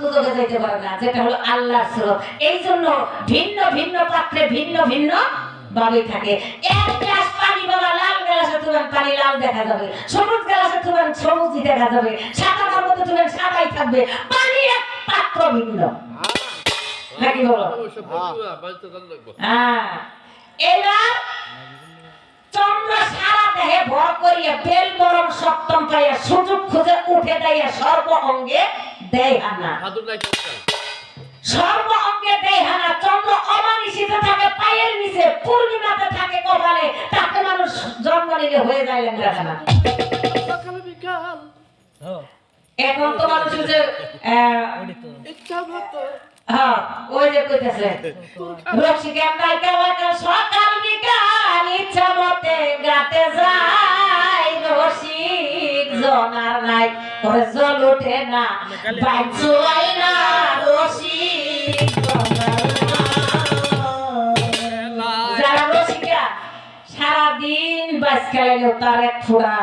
দুদকে যেতে না যেটা হলো আল্লাহর স্রোত। এই জন্য ভিন্ন ভিন্ন পাত্রে ভিন্ন ভিন্ন ভাবে থাকে। এক গ্লাস পানি লাল গ্লাসে পানি লাল দেখা যাবে। সবুজ গ্লাসে সবুজই দেখা যাবে। মধ্যে সাদাই থাকবে। পানি এক পাত্র ভিন্ন। নাকি বলো? হ্যাঁ এবার চন্দ্র সারা দেহে ভর করিয়া বেল গরম সপ্তম পাইয়া সুযোগ খুঁজে উঠে দেয় সর্ব অঙ্গে দেয় হানা সর্ব অঙ্গে দেয় হানা চন্দ্র অমানিসিতে থাকে পায়ের নিচে পূর্ণিমাতে থাকে কপালে তাতে মানুষ জন্ম নিলে হয়ে যায় লেঙ্গা খানা এখন তো মানুষ যে হ্যাঁ ওই যে কইতেছে রসিকের নায়িকা বাঁকা সকাল বিকাল ইচ্ছা মতে গাতে যায় রসিক জনার নাই। জল ওঠে না বাইচুয়াই না রসিক যারা রসিকা সারাদিন বাস খেলাইলেও তার এক ফোড়া।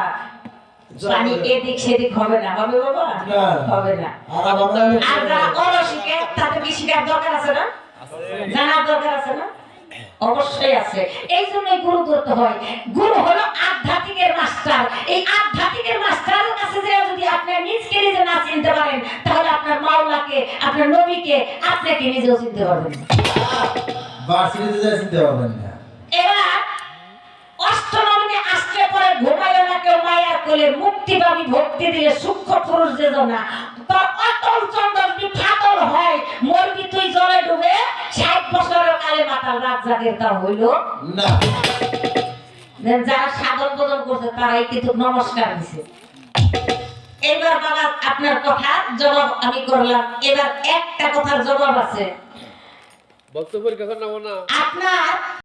পানি এদিক সেদিক হবে না হবে বাবা? হবে না। আর যারা অরসিকে তাদের কি শিকার দরকার আছে না? জানার দরকার আছে না? অবশ্যই আছে। এই জন্যই গুরু ধরতে হয়। গুরু হলো আপনার নবীকে আপনাকে নিজেও চিনতে পারবেন যা চিনতে পারবেন না। এবার অষ্টনবমী আসলে পরে ঘুমাইও না কেউ মায়ার কোলে মুক্তি পাবি ভক্তি দিলে সূক্ষ্ম পুরুষ যে না। তোর অতল চন্দন বিফাতল হয় মরবি তুই জলে ডুবে ষাট বছরের কালে মাতাল রাত জাগের তা হইল। না। যারা সাধন বদল করছে তারাই কিন্তু নমস্কার দিছে। এবার বাবা আপনার কথা জবাব আমি করলাম। এবার একটা কথার জবাব আছে। বক্তব্যের কথা না। আপনার